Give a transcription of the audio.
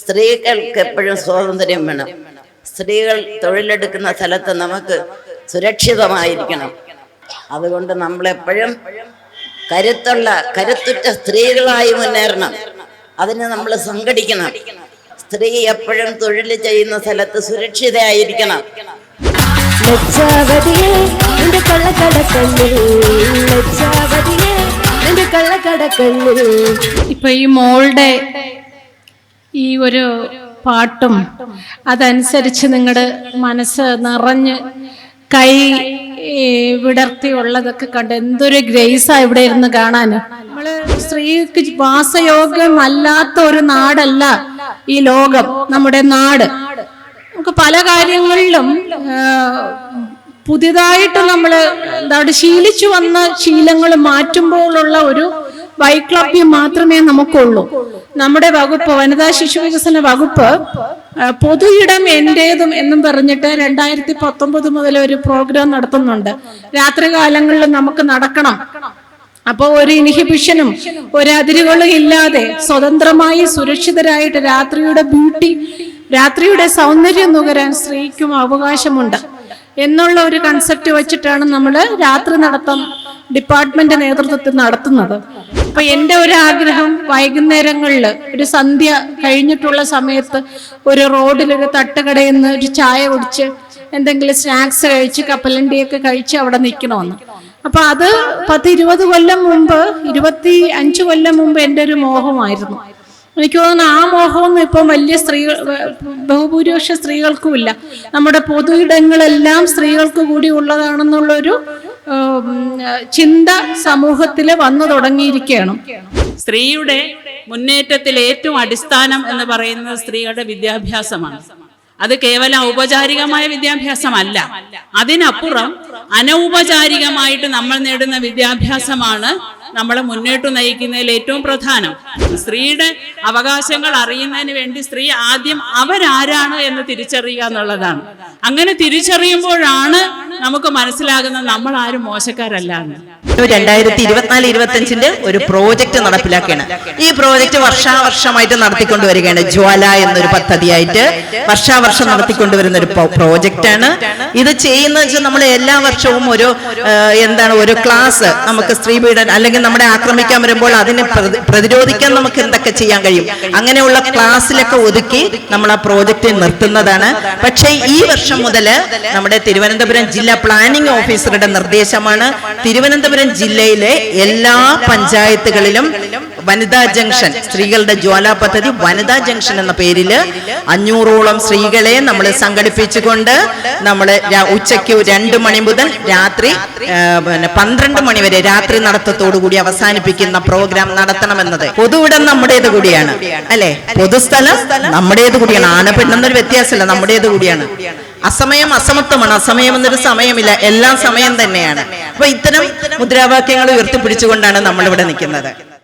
സ്ത്രീകൾക്ക് എപ്പോഴും സ്വാതന്ത്ര്യം വേണം. സ്ത്രീകൾ തൊഴിലെടുക്കുന്ന സ്ഥലത്ത് നമുക്ക് സുരക്ഷിതമായിരിക്കണം. അതുകൊണ്ട് നമ്മളെപ്പോഴും കരുത്തുള്ള കരുത്തുറ്റ സ്ത്രീകളായി മുന്നേറണം. അതിന് നമ്മൾ സംഘടിക്കണം. സ്ത്രീ എപ്പോഴും തൊഴിൽ ചെയ്യുന്ന സ്ഥലത്ത് സുരക്ഷിതയായിരിക്കണം. ഇപ്പൊ ഈ മോളുടെ ഈ ഒരു പാട്ടും അതനുസരിച്ച് നിങ്ങളുടെ മനസ്സ് നിറഞ്ഞ് കൈ വിടർത്തി ഉള്ളതൊക്കെ കണ്ട് എന്തൊരു ഗ്രേസാ ഇവിടെ ഇരുന്ന് കാണാൻ നമ്മൾ സ്ത്രീക്ക് വാസയോഗ്യമല്ലാത്ത ഒരു നാടല്ല ഈ ലോകം നമ്മുടെ നാട്. നമുക്ക് പല കാര്യങ്ങളിലും പുതിയതായിട്ട് നമ്മൾ എന്താണ് ശീലിച്ചു വന്ന ശീലങ്ങൾ മാറ്റുമ്പോഴുള്ള ഒരു വൈക്ലഭ്യം മാത്രമേ നമുക്കുള്ളൂ. നമ്മുടെ വകുപ്പ് വനിതാ ശിശു വികസന വകുപ്പ് പൊതു ഇടം എന്റേതും എന്നും പറഞ്ഞിട്ട് രണ്ടായിരത്തി പത്തൊമ്പത് മുതൽ ഒരു പ്രോഗ്രാം നടത്തുന്നുണ്ട്. രാത്രികാലങ്ങളിൽ നമുക്ക് നടക്കണം. അപ്പോൾ ഒരു ഇൻഹിബിഷനും ഒരു അതിരുകളും ഇല്ലാതെ സ്വതന്ത്രമായി സുരക്ഷിതരായിട്ട് രാത്രിയുടെ ബ്യൂട്ടി രാത്രിയുടെ സൗന്ദര്യം നുകരാൻ സ്ത്രീക്കും അവകാശമുണ്ട്. എന്നുള്ള ഒരു കൺസെപ്റ്റ് വെച്ചിട്ടാണ് നമ്മൾ രാത്രി നടത്തം ഡിപ്പാർട്ട്മെന്റ് നേതൃത്വത്തിൽ നടത്തുന്നത്. അപ്പൊ എന്റെ ഒരു ആഗ്രഹം വൈകുന്നേരങ്ങളിൽ ഒരു സന്ധ്യ കഴിഞ്ഞിട്ടുള്ള സമയത്ത് ഒരു റോഡിൽ ഒരു തട്ടുകടയിൽ നിന്ന് ഒരു ചായ കുടിച്ച് എന്തെങ്കിലും സ്നാക്സ് കഴിച്ച് കപ്പലണ്ടിയൊക്കെ കഴിച്ച് അവിടെ നിൽക്കണമെന്ന്. അപ്പൊ അത് പത്ത് ഇരുപത് കൊല്ലം മുമ്പ് ഇരുപത്തി അഞ്ച് കൊല്ലം മുമ്പ് എന്റെ ഒരു മോഹമായിരുന്നു. എനിക്ക് തോന്നുന്നു ആ മോഹമൊന്നും ഇപ്പം വലിയ സ്ത്രീകൾ ബഹുഭൂരിപക്ഷ സ്ത്രീകൾക്കുമില്ല. നമ്മുടെ പൊതു ഇടങ്ങളെല്ലാം സ്ത്രീകൾക്ക് കൂടി ഉള്ളതാണെന്നുള്ളൊരു ചിന്ത സമൂഹത്തിൽ വന്നു തുടങ്ങിയിരിക്കുകയാണ്. സ്ത്രീയുടെ മുന്നേറ്റത്തിൽ ഏറ്റവും അടിസ്ഥാനം എന്ന് പറയുന്നത് സ്ത്രീകളുടെ വിദ്യാഭ്യാസമാണ്. അത് കേവലം ഔപചാരികമായ വിദ്യാഭ്യാസമല്ല. അതിനപ്പുറം അനൗപചാരികമായിട്ട് നമ്മൾ നേടുന്ന വിദ്യാഭ്യാസമാണ് നമ്മളെ മുന്നോട്ട് നയിക്കുന്നതിൽ ഏറ്റവും പ്രധാനം. സ്ത്രീയുടെ അവകാശങ്ങൾ അറിയുന്നതിന് വേണ്ടി സ്ത്രീ ആദ്യം അവരാരാണ് എന്ന് തിരിച്ചറിയുക എന്നുള്ളതാണ്. അങ്ങനെ തിരിച്ചറിയുമ്പോഴാണ് നമുക്ക് മനസ്സിലാകുന്ന നമ്മൾ ആരും മോശക്കാരല്ല രണ്ടായിരത്തി ഇരുപത്തിനാല് ഇരുപത്തഞ്ചിന്റെ ഒരു പ്രോജക്റ്റ് നടപ്പിലാക്കുകയാണ്. ഈ പ്രോജക്റ്റ് വർഷാവർഷമായിട്ട് നടത്തിക്കൊണ്ടുവരികയാണ് ജ്വാല എന്നൊരു പദ്ധതിയായിട്ട്. വർഷാവർഷം നടത്തിക്കൊണ്ടുവരുന്ന ഒരു പ്രോജക്റ്റ് ആണ് ഇത് ചെയ്യുന്ന വെച്ചാൽ നമ്മൾ എല്ലാ വർഷവും ഒരു എന്താണ് ഒരു ക്ലാസ് നമുക്ക് സ്ത്രീ പീഡനം അല്ലെങ്കിൽ നമ്മളെ ആക്രമിക്കാൻ വരുമ്പോൾ അതിനെ പ്രതിരോധിക്കാൻ നമുക്ക് എന്തൊക്കെ ചെയ്യാൻ കഴിയും? അങ്ങനെയുള്ള ക്ലാസ്സിലൊക്കെ ഒതുക്കി നമ്മൾ ആ പ്രോജക്റ്റ് നിർത്തുന്നതാണ്. പക്ഷേ ഈ വർഷം മുതൽ നമ്മുടെ തിരുവനന്തപുരം ജില്ലാ പ്ലാനിംഗ് ഓഫീസറുടെ നിർദ്ദേശമാണ് തിരുവനന്തപുരം ജില്ലയിലെ എല്ലാ പഞ്ചായത്തുകളിലും വനിതാ ജംഗ്ഷൻ. സ്ത്രീകളുടെ ജ്വാല പദ്ധതി വനിതാ ജംഗ്ഷൻ എന്ന പേരിൽ അഞ്ഞൂറോളം സ്ത്രീകളെ നമ്മൾ സംഘടിപ്പിച്ചുകൊണ്ട് നമ്മൾ ഉച്ചയ്ക്ക് രണ്ട് മണി മുതൽ രാത്രി പിന്നെ പന്ത്രണ്ട് മണി വരെ രാത്രി നടത്തത്തോടു കൂടി അവസാനിപ്പിക്കുന്ന പ്രോഗ്രാം നടത്തണമെന്നത് പൊതുവിടം നമ്മുടേത് കൂടിയാണ്. അല്ലെ? പൊതുസ്ഥലം നമ്മുടേത് കൂടിയാണ്. ആണ് പെണ്ണെന്നൊരു വ്യത്യാസമില്ല. നമ്മുടേത് കൂടിയാണ്. അസമയം അസമത്വമാണ്. അസമയം എന്നൊരു സമയമില്ല. എല്ലാം സമയം തന്നെയാണ്. അപ്പൊ ഇത്തരം മുദ്രാവാക്യങ്ങൾ ഉയർത്തിപ്പിടിച്ചുകൊണ്ടാണ് നമ്മളിവിടെ നിൽക്കുന്നത്.